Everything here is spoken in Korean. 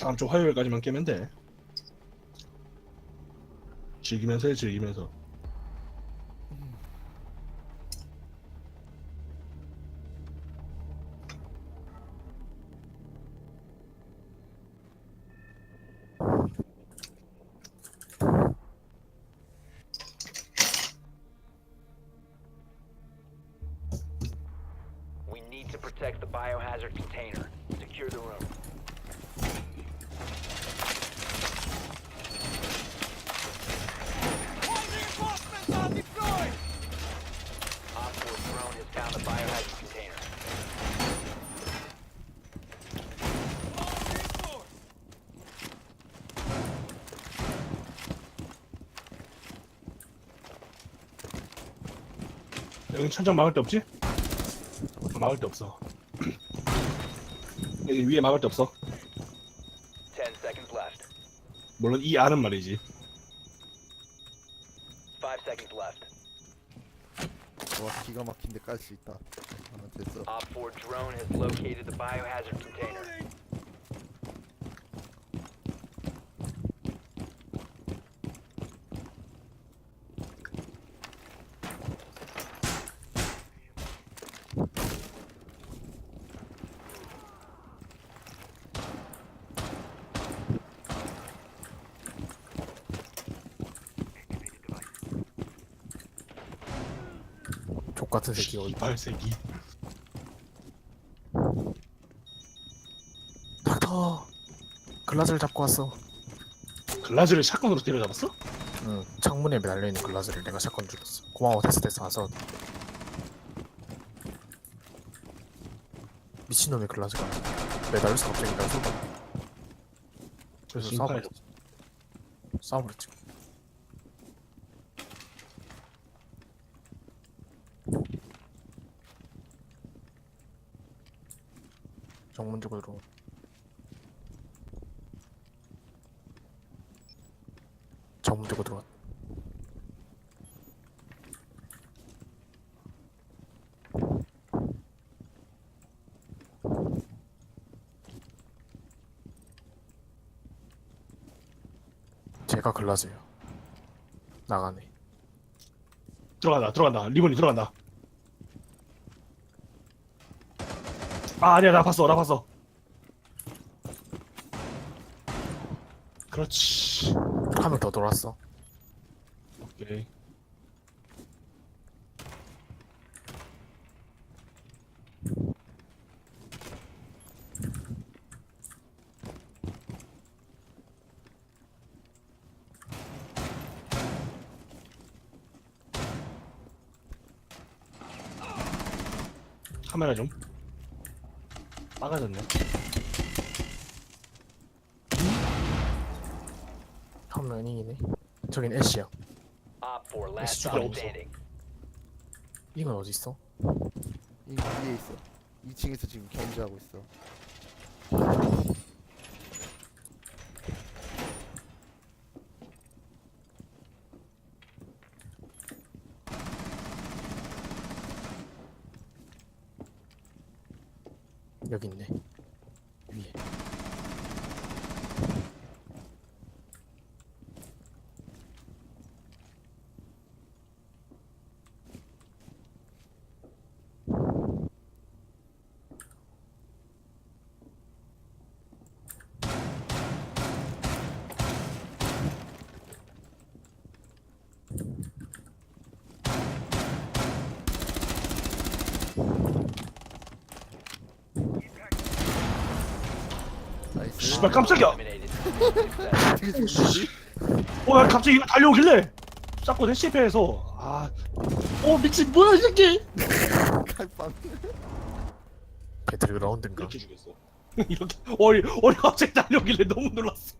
다음 주 화요일까지만 깨면 돼. 즐기면서 해, 즐기면서. Op 4 drone has found the biohazard container. 여기 천장 막을 데 없지? 막을 데 없어. 여기 위에 막을 데 없어. 10 seconds left. 물론 이 안은 말이지. 5 seconds left. 와 기가 막힌데 깔 수 있다. 아, 됐어. Op 4 drone has located the biohazard container. 족 같은 새끼 어디 이발 새끼. 닥터! 글라즈를 잡고 왔어. 글라즈를 샷건으로 때려잡았어? 응 창문에 매달려 있는 글라즈를 내가 샷건 죽였어. 고마워 됐어 됐어 와서. 미친놈의 글라즈가. 매달려서 갑자기 날 쏘다 그래서 싸워버렸지. 싸워버렸지 정문 쪽으로 정문 쪽으로 들어왔 제가 글라즈예요 나가네 들어간다, 들어간다. 리본이 들어간다. 아, 아니야, 나 봤어, 나 봤어. 그렇지. 한 명 더 돌았어 오케이. 카메라 좀 빠가졌네. 한 명이네 저긴 애쉬야 Op 4 last 진짜 stop 없어. standing. 이건 어디 있어? 이 위에 있어. 2층에서 지금 견제하고 있어. 여기 있네. 위에 씨발 깜짝이야. 어, 야, 갑자기 이거 달려오길래 자꾸 내 실패해서 아, 어 미친 뭐야 이 새끼 칼빵. 배틀그라운드인가 이렇게 죽였어. 이렇게 어리 어리 갑자기 달려오길래 너무 놀랐어.